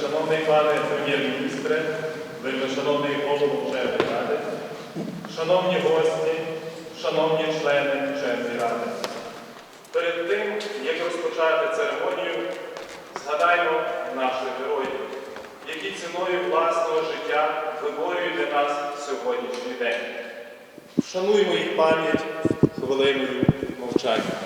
Вельмишановний пане прем'єр-міністре, вельмишановний голово вченої ради, шановні гості, шановні члени вченої ради. Перед тим, як розпочати церемонію, згадаймо наших героїв, які ціною власного життя виборюють для нас сьогоднішній день. Вшануймо їх пам'ять хвилиною мовчання.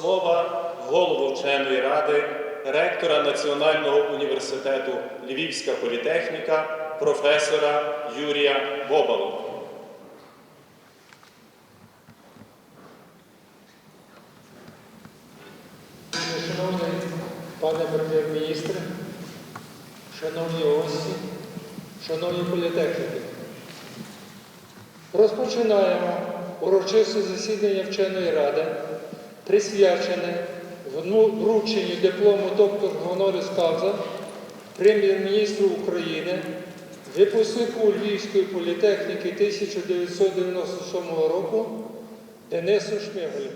Слова голову вченої ради, ректора Національного університету Львівська політехніка, професора Юрія Бобалу. Шановний пане прем'єр-міністре, шановні гості, шановні політехніки, розпочинаємо урочисте засідання вченої ради, присвячене врученню диплому доктор Гонорис Кавза прем'єр-міністру України, випускнику Львівської політехніки 1997 року Денису Шмигалю.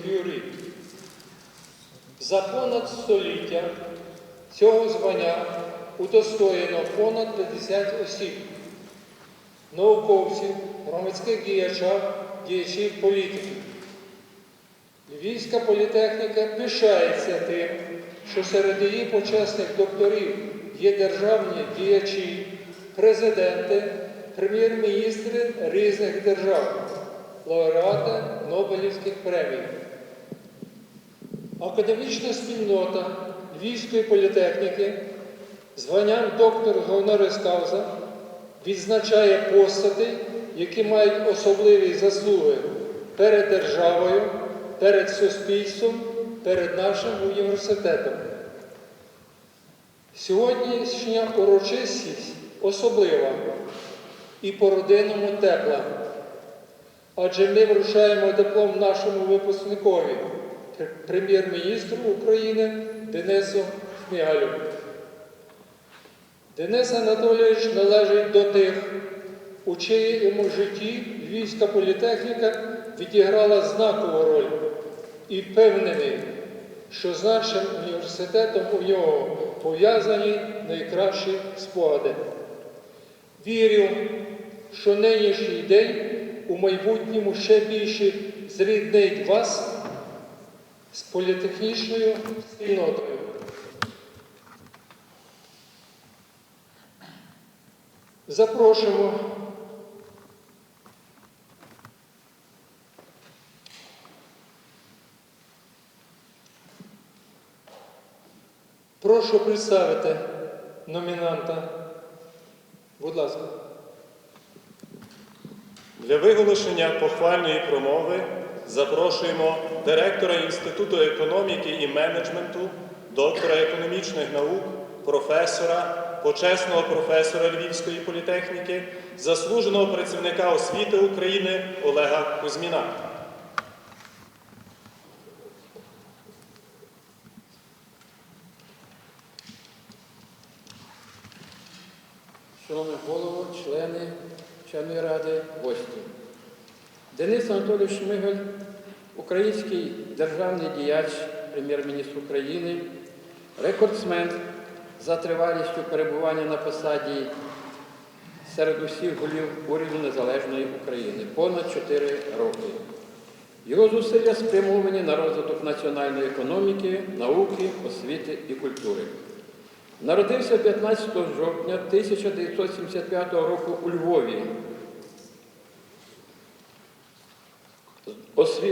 Складовській-Кюрі. За понад століття цього звання удостоєно понад 50 осіб, науковців, громадських діячів, діячів політиків. Львівська політехніка пишається тим, що серед її почесних докторів є державні діячі, президенти, прем'єр-міністри різних держав, лауреати Нобелівських премій. Академічна спільнота Львівської політехніки званням доктор Гонорис Кауза відзначає постати, які мають особливі заслуги перед державою, перед суспільством, перед нашим університетом. Сьогоднішня урочистість особлива і по-родинному тепла, адже ми вручаємо диплом нашому випускникові, прем'єр-міністру України Денису Шмигалю. Денис Анатолійович належить до тих, у чиєму житті Львівська політехніка відіграла знакову роль і впевнений, що з нашим університетом у нього пов'язані найкращі спогади. Вірю, що нинішній день у майбутньому ще більше зріднить вас з політехнічною спільнотою. Запрошуємо Прошу представити номінанта. Будь ласка. Для виголошення похвальної промови запрошуємо директора Інституту економіки і менеджменту, доктора економічних наук, професора, почесного професора Львівської політехніки, заслуженого працівника освіти України Олега Кузьміна. Шановний голово, члени вченої ради, гості. Денис Анатолійович Шмигаль, український державний діяч, прем'єр-міністр України, рекордсмен за тривалістю перебування на посаді серед усіх голів уряду Незалежної України понад 4 роки. Його зусилля спрямовані на розвиток національної економіки, науки, освіти і культури. Народився 15 жовтня 1975 року у Львові.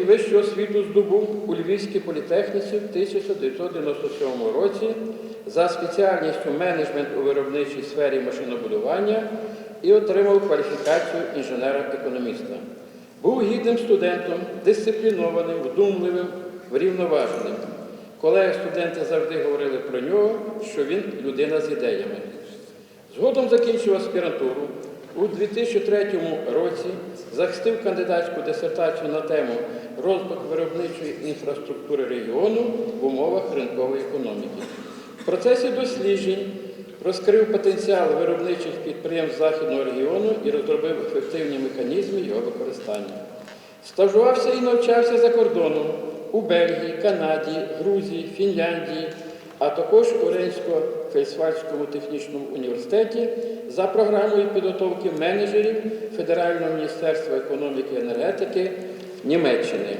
Вищу освіту здобув у Львівській політехніці в 1997 році за спеціальністю менеджмент у виробничій сфері машинобудування і отримав кваліфікацію інженера-економіста. Був гідним студентом, дисциплінованим, вдумливим, врівноваженим. Колеги-студенти завжди говорили про нього, що він людина з ідеями. Згодом закінчив аспірантуру. У 2003 році захистив кандидатську дисертацію на тему розвиток виробничої інфраструктури регіону в умовах ринкової економіки. В процесі досліджень розкрив потенціал виробничих підприємств Західного регіону і розробив ефективні механізми його використання. Стажувався і навчався за кордоном у Бельгії, Канаді, Грузії, Фінляндії, а також у Рейнсько-Фельдсвальському технічному університеті за програмою підготовки менеджерів Федерального міністерства економіки і енергетики Німеччини.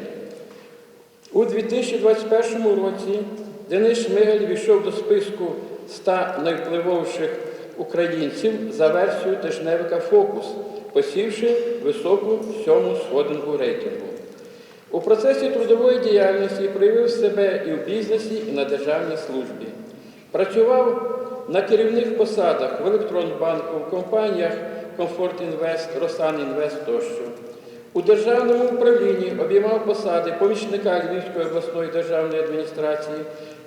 У 2021 році Денис Шмигаль війшов до списку 100 найвпливовіших українців за версією тижневика Фокус, посівши високу сьому сходинку рейтингу. У процесі трудової діяльності проявив себе і в бізнесі, і на державній службі. Працював на керівних посадах в Електронбанку, в компаніях Комфорт Інвест, Росан Інвест тощо. У державному управлінні обіймав посади помічника Львівської обласної державної адміністрації,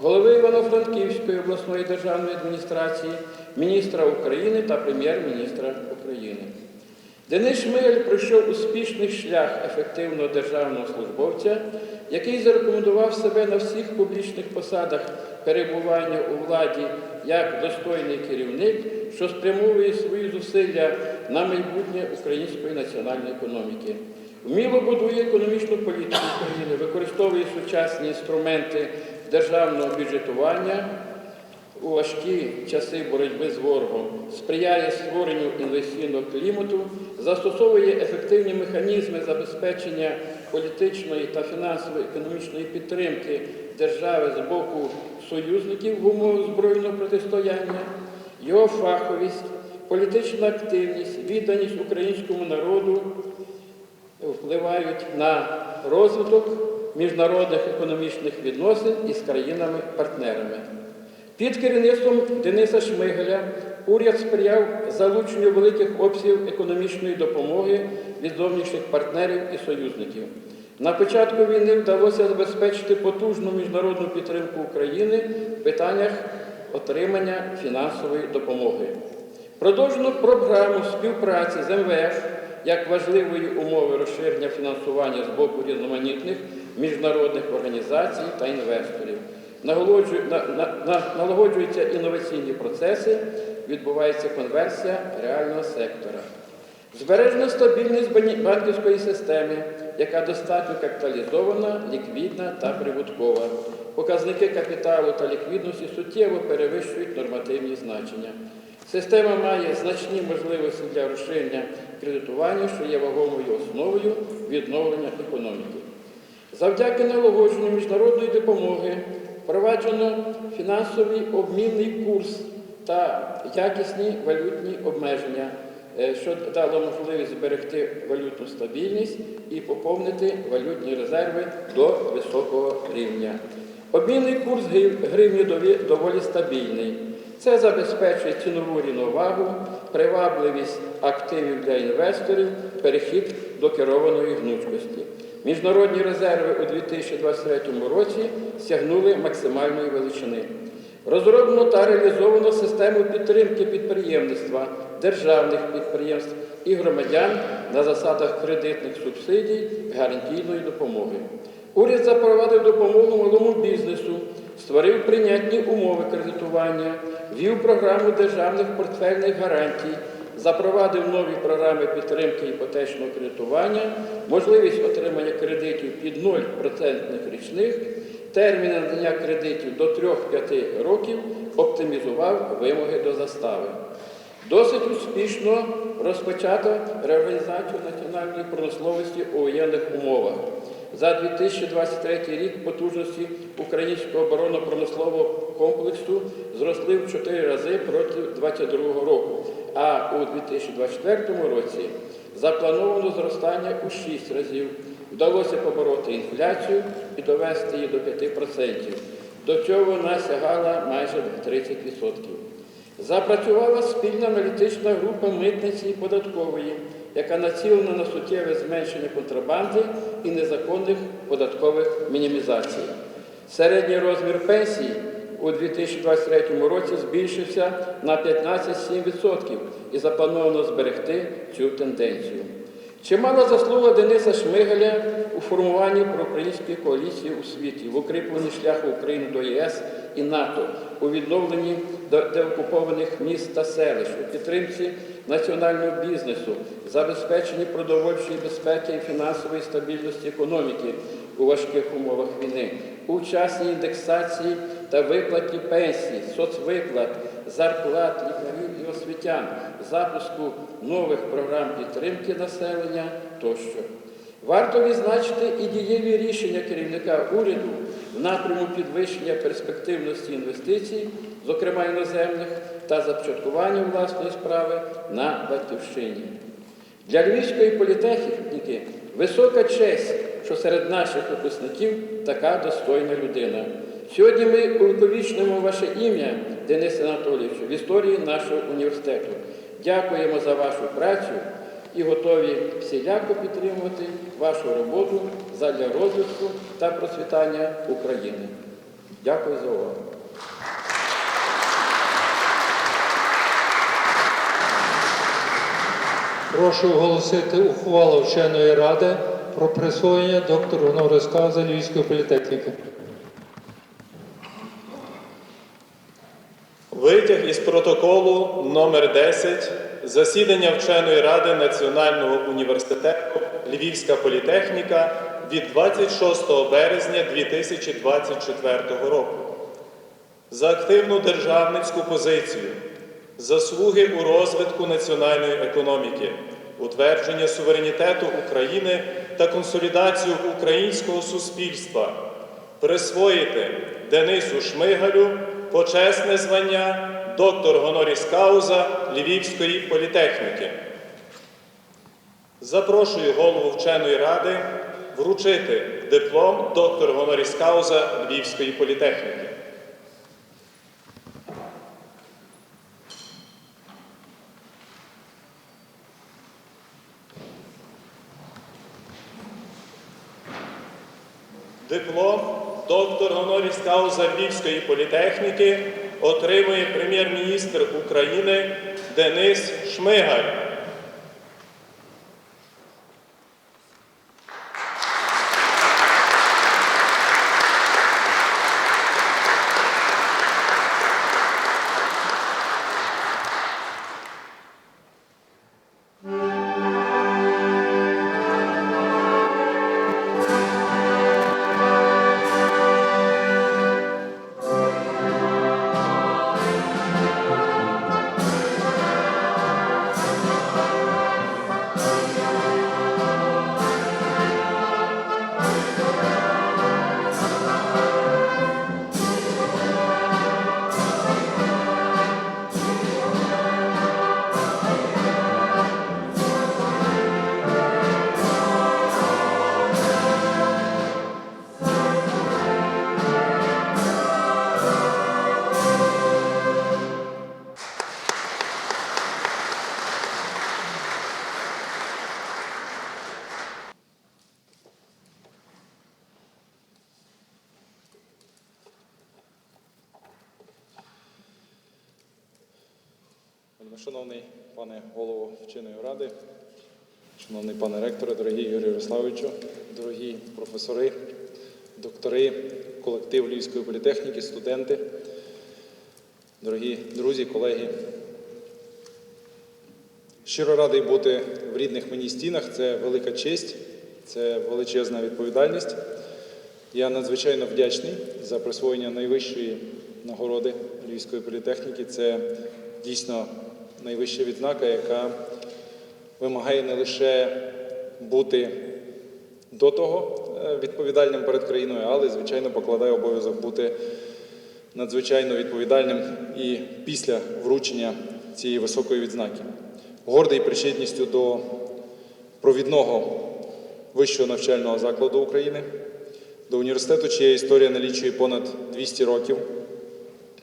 голови Івано-Франківської обласної державної адміністрації, міністра України та прем'єр-міністра України. Денис Шмигаль пройшов успішний шлях ефективного державного службовця, який зарекомендував себе на всіх публічних посадах перебування у владі як достойний керівник, що спрямовує свої зусилля на майбутнє української національної економіки. Вміло будує економічну політику України, використовує сучасні інструменти державного бюджетування у важкі часи боротьби з ворогом, сприяє створенню інвестиційного клімату, застосовує ефективні механізми забезпечення політичної та фінансової економічної підтримки держави з боку союзників в умовах збройного протистояння, його фаховість, політична активність, відданість українському народу впливають на розвиток міжнародних економічних відносин із країнами-партнерами. Під керівництвом Дениса Шмигаля уряд сприяв залученню великих обсягів економічної допомоги від зовнішніх партнерів і союзників. На початку війни вдалося забезпечити потужну міжнародну підтримку України в питаннях отримання фінансової допомоги. Продовжено програму співпраці з МВФ як важливої умови розширення фінансування з боку різноманітних міжнародних організацій та інвесторів. Налагоджуються інноваційні процеси, відбувається конверсія реального сектора. Збережена стабільність банківської системи, яка достатньо капіталізована, ліквідна та прибуткова. Показники капіталу та ліквідності суттєво перевищують нормативні значення. Система має значні можливості для розширення кредитування, що є вагомою основою відновлення економіки. Завдяки налагодженню міжнародної допомоги впроваджено фінансовий обмінний курс та якісні валютні обмеження. е, що дало можливість зберегти валютну стабільність і поповнити валютні резерви до високого рівня. Обмінний курс гривні доволі стабільний. Це забезпечує цінову рівновагу, привабливість активів для інвесторів, перехід до керованої гнучкості. Міжнародні резерви у 2023 році сягнули максимальної величини. Розроблено та реалізовано систему підтримки підприємництва, державних підприємств і громадян на засадах кредитних субсидій, гарантійної допомоги. Уряд запровадив допомогу малому бізнесу, створив прийнятні умови кредитування, вів програму державних портфельних гарантій, запровадив нові програми підтримки іпотечного кредитування, можливість отримання кредитів під 0% річних, терміни надання кредитів до 3-5 років, оптимізував вимоги до застави. Досить успішно розпочато реорганізацію національної промисловості у воєнних умовах. За 2023 рік потужності українського оборонно-промислового комплексу зросли в 4 рази проти 2022 року, а у 2024 році заплановано зростання у 6 разів. Вдалося побороти інфляцію і довести її до 5%. До цього вона сягала майже 30%. Запрацювала спільна аналітична група митниці і податкової, яка націлена на суттєве зменшення контрабанди і незаконних податкових мінімізацій. Середній розмір пенсії у 2023 році збільшився на 15,7% і заплановано зберегти цю тенденцію. Чимала заслуга Дениса Шмигаля у формуванні проукраїнської коаліції у світі, в укріпленні шляху України до ЄС і НАТО, у відновленні деокупованих міст та селищ, у підтримці національного бізнесу, забезпеченні продовольчої безпеки і фінансової стабільності економіки у важких умовах війни, у вчасній індексації та виплаті пенсій, соцвиплат, зарплат лікарів і освітян, запуску нових програм підтримки населення тощо. Варто відзначити і дієві рішення керівника уряду в напряму підвищення перспективності інвестицій, зокрема іноземних, та започаткування власної справи на батьківщині. Для Львівської політехніки висока честь, що серед наших випускників така достойна людина. Сьогодні ми увіковічнимо ваше ім'я, Денисе Анатолійовичу, в історії нашого університету. Дякуємо за вашу працю і готові всіляко підтримувати вашу роботу задля розвитку та процвітання України. Дякую за увагу. Прошу оголосити ухвалу вченої ради про присвоєння доктору Гонорис Кауза Львівської політехніки. Витяг із протоколу номер 10 засідання вченої ради Національного університету Львівська політехніка від 26 березня 2024 року. За активну державницьку позицію, заслуги у розвитку національної економіки, утвердження суверенітету України та консолідацію українського суспільства, присвоїти Денису Шмигалю почесне звання доктор Гоноріс Кауза Львівської політехніки. Запрошую голову вченої ради вручити диплом доктор Гоноріс Кауза Львівської політехніки. Диплом доктор Гоноріс Кауза Львівської політехніки отримує прем'єр-міністр України Денис Шмигаль. Шановний пане голово вченої ради, шановний пане ректоре, дорогі Юрій Ярославовичу, дорогі професори, доктори, колектив Львівської політехніки, студенти, дорогі друзі, колеги. Щиро радий бути в рідних мені стінах. Це велика честь, це величезна відповідальність. Я надзвичайно вдячний за присвоєння найвищої нагороди Львівської політехніки. Це дійсно найвища відзнака, яка вимагає не лише бути до того е, відповідальним перед країною, але, звичайно, покладає обов'язок бути надзвичайно відповідальним і після вручення цієї високої відзнаки. Гордий причетністю до провідного вищого навчального закладу України, до університету, чия історія налічує понад 200 років,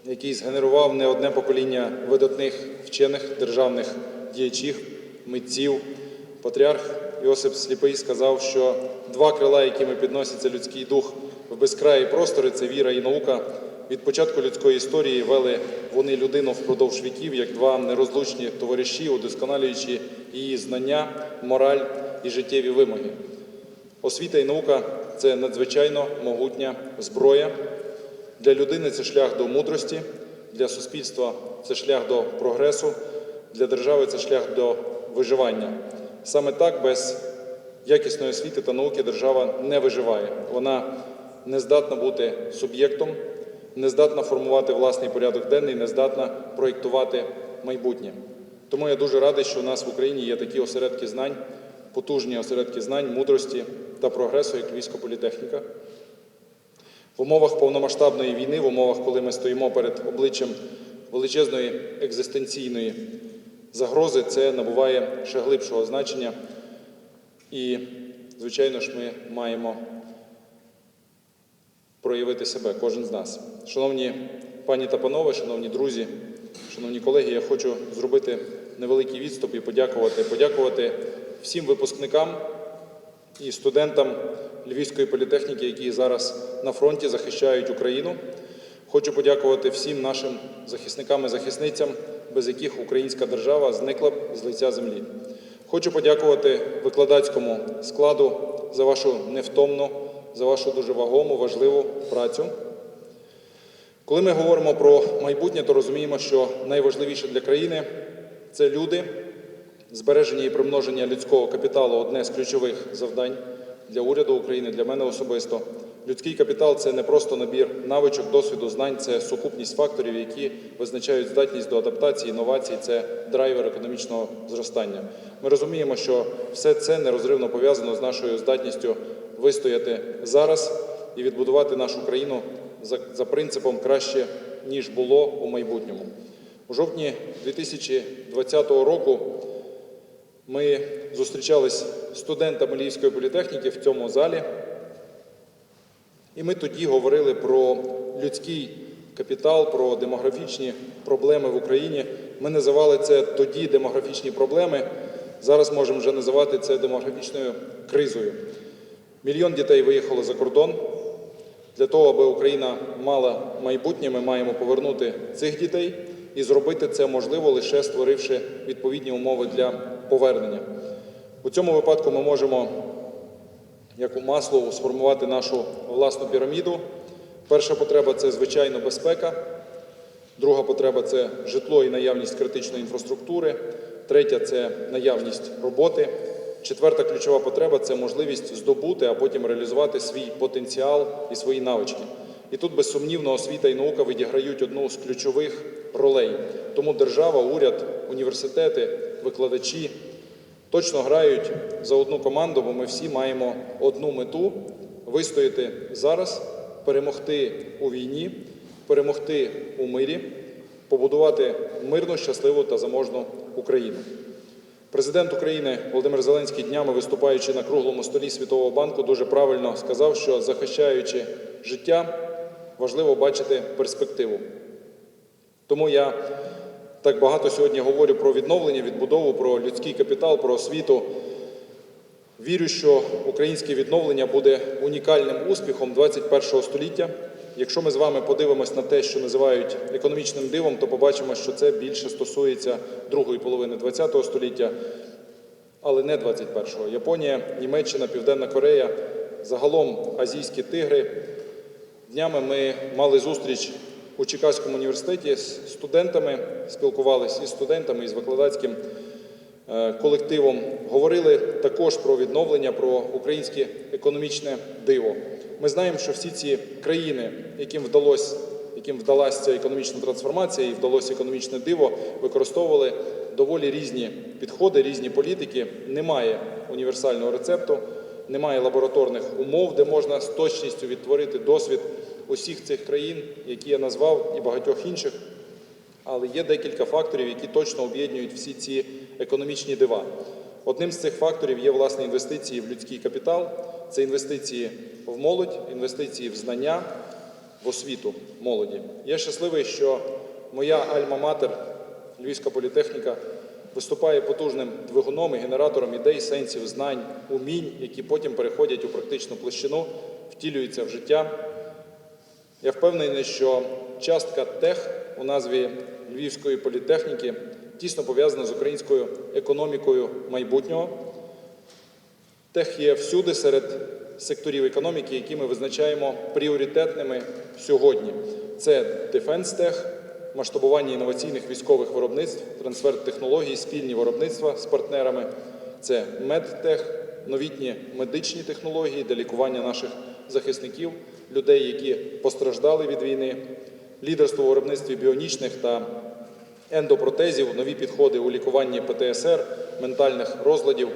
який згенерував не одне покоління видатних вчених державних діячів, митців. Патріарх Йосип Сліпий сказав, що два крила, якими підноситься людський дух в безкраї простори, це віра і наука. Від початку людської історії вели вони людину впродовж віків, як два нерозлучні товариші, удосконалюючи її знання, мораль і життєві вимоги. Освіта і наука це надзвичайно могутня зброя. Для людини це шлях до мудрості, для суспільства це шлях до прогресу, для держави це шлях до виживання. Саме так, без якісної освіти та науки держава не виживає. Вона не здатна бути суб'єктом, не здатна формувати власний порядок денний, не здатна проєктувати майбутнє. Тому я дуже радий, що у нас в Україні є такі осередки знань, потужні осередки знань, мудрості та прогресу, як Львівська політехніка. В умовах повномасштабної війни, в умовах, коли ми стоїмо перед обличчям величезної екзистенційної загрози, це набуває ще глибшого значення. І, звичайно ж, ми маємо проявити себе, кожен з нас. Шановні пані та панове, шановні друзі, шановні колеги, я хочу зробити невеликий відступ і подякувати, подякувати всім випускникам і студентам Львівської політехніки, які зараз на фронті захищають Україну. Хочу подякувати всім нашим захисникам і захисницям, без яких українська держава зникла б з лиця землі. Хочу подякувати викладацькому складу за вашу невтомну, за вашу дуже вагому, важливу працю. Коли ми говоримо про майбутнє, то розуміємо, що найважливіше для країни це люди, збереження і примноження людського капіталу одне з ключових завдань для уряду України, для мене особисто. Людський капітал це не просто набір навичок, досвіду, знань, це сукупність факторів, які визначають здатність до адаптації, інновацій, це драйвер економічного зростання. Ми розуміємо, що все це нерозривно пов'язано з нашою здатністю вистояти зараз і відбудувати нашу країну за, за принципом краще, ніж було у майбутньому. У жовтні 2020 року ми зустрічались студентами Львівської політехніки в цьому залі, і ми тоді говорили про людський капітал, про демографічні проблеми в Україні. Ми називали це тоді демографічні проблеми. Зараз можемо вже називати це демографічною кризою. Мільйон дітей виїхало за кордон. Для того, аби Україна мала майбутнє, ми маємо повернути цих дітей і зробити це можливо лише створивши відповідні умови для повернення. У цьому випадку ми можемо, як у Маслову, сформувати нашу власну піраміду. Перша потреба це звичайно безпека. Друга потреба це житло і наявність критичної інфраструктури. Третя це наявність роботи. Четверта ключова потреба це можливість здобути, а потім реалізувати свій потенціал і свої навички. І тут безсумнівно освіта і наука відіграють одну з ключових ролей. Тому держава, уряд, університети, викладачі точно грають за одну команду, бо ми всі маємо одну мету вистояти зараз, перемогти у війні, перемогти у мирі, побудувати мирну, щасливу та заможну Україну. Президент України Володимир Зеленський днями, виступаючи на круглому столі Світового банку, дуже правильно сказав, що захищаючи життя, важливо бачити перспективу. Тому я так багато сьогодні говорю про відновлення, відбудову, про людський капітал, про освіту. Вірю, що українське відновлення буде унікальним успіхом 21 століття. Якщо ми з вами подивимось на те, що називають економічним дивом, то побачимо, що це більше стосується другої половини ХХ століття, але не 21-го. Японія, Німеччина, Південна Корея, загалом азійські тигри. Днями ми мали зустріч у Чикаському університеті з студентами, спілкувалися із студентами, із викладацьким е, колективом. Говорили також про відновлення, про українське економічне диво. Ми знаємо, що всі ці країни, яким вдалося, яким вдалася ця економічна трансформація і вдалося економічне диво, використовували доволі різні підходи, різні політики. Немає універсального рецепту, немає лабораторних умов, де можна з точністю відтворити досвід усіх цих країн, які я назвав, і багатьох інших. Але є декілька факторів, які точно об'єднують всі ці економічні дива. Одним з цих факторів є власне інвестиції в людський капітал, це інвестиції в молодь, інвестиції в знання, в освіту молоді. Я щасливий, що моя альма-матер, Львівська політехніка, виступає потужним двигуном і генератором ідей, сенсів, знань, умінь, які потім переходять у практичну площину, втілюються в життя. Я впевнений, що частка тех у назві Львівської політехніки тісно пов'язана з українською економікою майбутнього. Тех є всюди серед секторів економіки, які ми визначаємо пріоритетними сьогодні. Це Tech, масштабування інноваційних військових виробництв, трансфер технологій, спільні виробництва з партнерами. Це MedTech, новітні медичні технології для лікування наших захисників, людей, які постраждали від війни, лідерство у виробництві біонічних та ендопротезів, нові підходи у лікуванні ПТСР, ментальних розладів,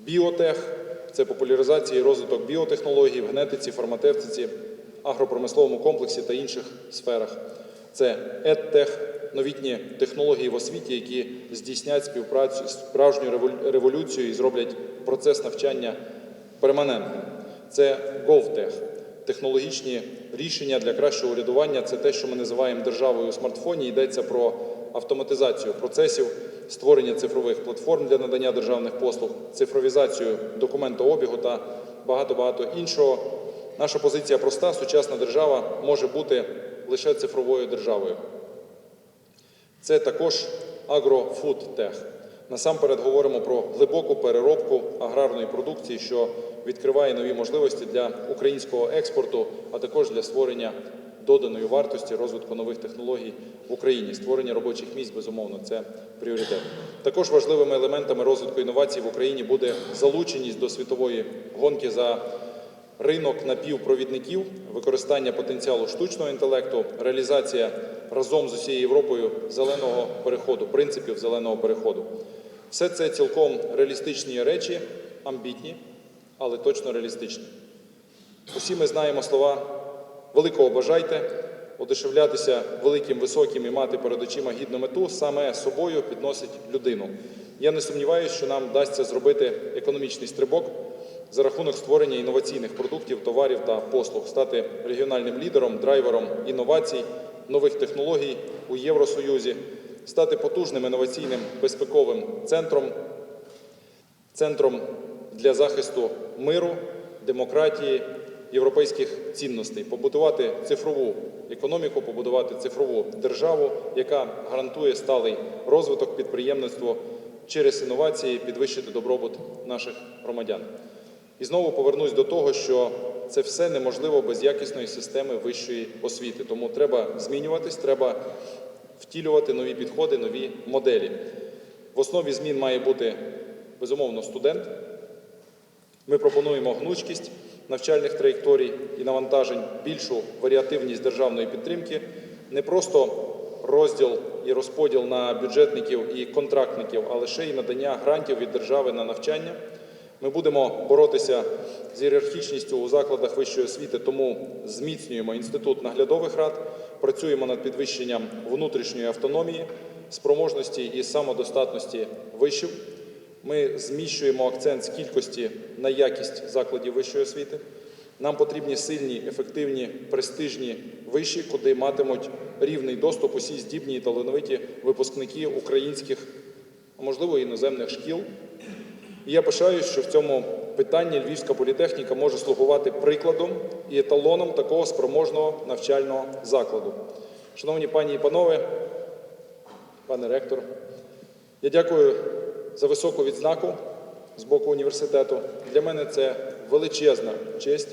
біотех це популяризація і розвиток біотехнологій в генетиці, фармацевтиці, агропромисловому комплексі та інших сферах. Це едтех, новітні технології в освіті, які здійснять співпрацю справжню револю- революцію і зроблять процес навчання перманентним. Це GovTech, технологічні рішення для кращого урядування. Це те, що ми називаємо державою у смартфоні. Йдеться про автоматизацію процесів, створення цифрових платформ для надання державних послуг, цифровізацію документообігу та багато-багато іншого. Наша позиція проста: сучасна держава може бути лише цифровою державою. Це також агрофудтех. Насамперед говоримо про глибоку переробку аграрної продукції, що відкриває нові можливості для українського експорту, а також для створення доданої вартості, розвитку нових технологій в Україні. Створення робочих місць, безумовно, це пріоритет. Також важливими елементами розвитку інновацій в Україні буде залученість до світової гонки за ринок напівпровідників, використання потенціалу штучного інтелекту, реалізація разом з усією Європою зеленого переходу, принципів зеленого переходу. Все це цілком реалістичні речі, амбітні, але точно реалістичні. Усі ми знаємо слова великого бажайте, одешевлятися великим, високим і мати перед очима гідну мету, саме собою підносить людину. Я не сумніваюся, що нам вдасться зробити економічний стрибок за рахунок створення інноваційних продуктів, товарів та послуг, стати регіональним лідером, драйвером інновацій, нових технологій у Євросоюзі, стати потужним інноваційним безпековим центром, центром для захисту миру, демократії, європейських цінностей, побудувати цифрову економіку, побудувати цифрову державу, яка гарантує сталий розвиток підприємництва через інновації, підвищити добробут наших громадян. І знову повернусь до того, що це все неможливо без якісної системи вищої освіти. Тому треба змінюватись, треба втілювати нові підходи, нові моделі. В основі змін має бути безумовно студент. Ми пропонуємо гнучкість навчальних траєкторій і навантажень, більшу варіативність державної підтримки, не просто розділ і розподіл на бюджетників і контрактників, а лише й надання грантів від держави на навчання. Ми будемо боротися з ієрархічністю у закладах вищої освіти, тому зміцнюємо інститут наглядових рад, працюємо над підвищенням внутрішньої автономії, спроможності і самодостатності вишів. Ми зміщуємо акцент з кількості на якість закладів вищої освіти. Нам потрібні сильні, ефективні, престижні виші, куди матимуть рівний доступ усі здібні і талановиті випускники українських, а можливо, іноземних шкіл. І я пишаюсь, що в цьому питанні Львівська політехніка може слугувати прикладом і еталоном такого спроможного навчального закладу. Шановні пані і панове, пане ректор, я дякую за високу відзнаку з боку університету. Для мене це величезна честь.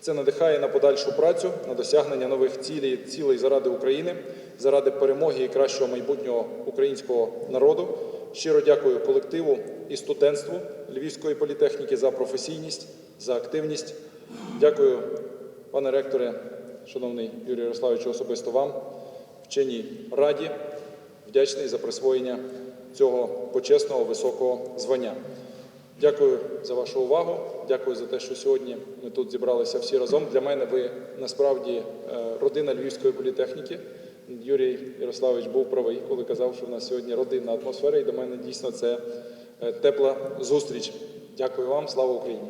Це надихає на подальшу працю, на досягнення нових цілей, цілей заради України, заради перемоги і кращого майбутнього українського народу. Щиро дякую колективу і студентству Львівської політехніки за професійність, за активність. Дякую, пане ректоре, шановний Юрій Ярославович, особисто вам, вченій раді, вдячний за присвоєння цього почесного високого звання. Дякую за вашу увагу. Дякую за те, що сьогодні ми тут зібралися всі разом. Для мене ви насправді е, родина Львівської політехніки. Юрій Ярославович був правий, коли казав, що в нас сьогодні родинна атмосфера, і до мене дійсно це е, тепла зустріч. Дякую вам, слава Україні!